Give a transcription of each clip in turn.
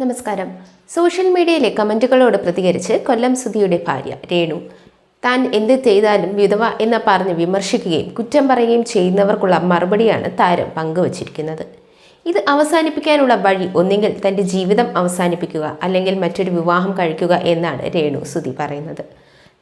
നമസ്കാരം. സോഷ്യൽ മീഡിയയിലെ കമന്റുകളോട് പ്രതികരിച്ച് കൊല്ലം സുധിയുടെ ഭാര്യ രേണു. താൻ എന്ത് ചെയ്താലും വിധവ എന്ന് പറഞ്ഞ് വിമർശിക്കുകയും കുറ്റം പറയുകയും ചെയ്യുന്നവർക്കുള്ള മറുപടിയാണ് താരം പങ്കുവച്ചിരിക്കുന്നത്. ഇത് അവസാനിപ്പിക്കാനുള്ള വഴി ഒന്നെങ്കിൽ തന്റെ ജീവിതം അവസാനിപ്പിക്കുക അല്ലെങ്കിൽ മറ്റൊരു വിവാഹം കഴിക്കുക എന്നാണ് രേണു സുധി പറയുന്നത്.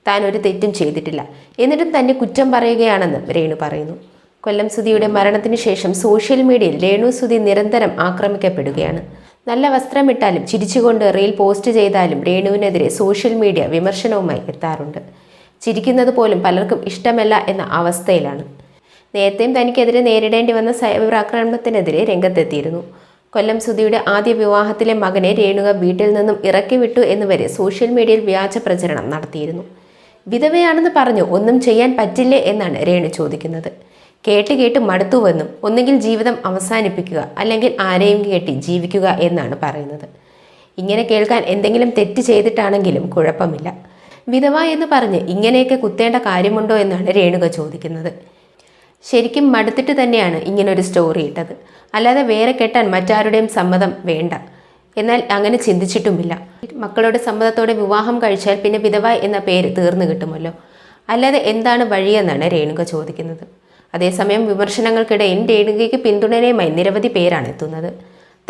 താൻ ഒരു തെറ്റും ചെയ്തിട്ടില്ല. എന്നിട്ടും തന്നെ കുറ്റം പറയുകയാണെന്നും രേണു പറയുന്നു. കൊല്ലം സുധിയുടെ മരണത്തിന് ശേഷം സോഷ്യൽ മീഡിയയിൽ രേണു സുധി നിരന്തരം ആക്രമിക്കപ്പെടുകയാണ്. നല്ല വസ്ത്രമിട്ടാലും ചിരിച്ചുകൊണ്ട് റീൽ പോസ്റ്റ് ചെയ്താലും രേണുവിനെതിരെ സോഷ്യൽ മീഡിയ വിമർശനവുമായി എത്താറുണ്ട്. ചിരിക്കുന്നത് പോലും പലർക്കും ഇഷ്ടമല്ല എന്ന അവസ്ഥയിലാണ്. നേരത്തെയും തനിക്കെതിരെ നേരിടേണ്ടി വന്ന സൈബർ ആക്രമണത്തിനെതിരെ രംഗത്തെത്തിയിരുന്നു. കൊല്ലം സുധിയുടെ ആദ്യ വിവാഹത്തിലെ മകനെ രേണുക വീട്ടിൽ നിന്നും ഇറക്കി വിട്ടു എന്നുവരെ സോഷ്യൽ മീഡിയയിൽ വ്യാജ പ്രചരണം നടത്തിയിരുന്നു. വിധവയാണെന്ന് പറഞ്ഞു ഒന്നും ചെയ്യാൻ പറ്റില്ലേ എന്നാണ് രേണു ചോദിക്കുന്നത്. കേട്ട് കേട്ട് മടുത്തുവെന്നും ഒന്നുകിൽ ജീവിതം അവസാനിപ്പിക്കുക അല്ലെങ്കിൽ ആരെയും കേട്ടി ജീവിക്കുക എന്നാണ് പറയുന്നത്. ഇങ്ങനെ കേൾക്കാൻ എന്തെങ്കിലും തെറ്റ് ചെയ്തിട്ടാണെങ്കിലും കുഴപ്പമില്ല. വിധവ എന്ന് പറഞ്ഞ് ഇങ്ങനെയൊക്കെ കുത്തേണ്ട കാര്യമുണ്ടോ എന്നാണ് രേണുക ചോദിക്കുന്നത്. ശരിക്കും മടുത്തിട്ട് തന്നെയാണ് ഇങ്ങനൊരു സ്റ്റോറി ഇട്ടത്. അല്ലാതെ വേറെ കെട്ടാൻ മറ്റാരുടെയും സമ്മതം വേണ്ട. എന്നാൽ അങ്ങനെ ചിന്തിച്ചിട്ടുമില്ല. മക്കളുടെ സമ്മതത്തോടെ വിവാഹം കഴിച്ചാൽ പിന്നെ വിധവ എന്ന പേര് തീർന്നു കിട്ടുമല്ലോ. അല്ലാതെ എന്താണ് വഴിയെന്നാണ് രേണുക ചോദിക്കുന്നത്. അതേസമയം വിമർശനങ്ങൾക്കിടയിൽ രേണുകയ്ക്ക് പിന്തുണയുമായി നിരവധി പേരാണ് എത്തുന്നത്.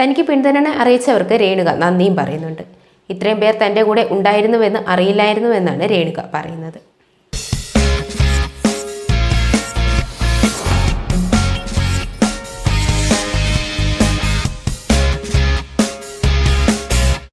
തനിക്ക് പിന്തുണ അറിയിച്ചവർക്ക് രേണുക നന്ദിയും പറയുന്നുണ്ട്. ഇത്രയും പേർ തന്റെ കൂടെ ഉണ്ടായിരുന്നുവെന്ന് അറിയില്ലായിരുന്നുവെന്നാണ് രേണുക പറയുന്നത്.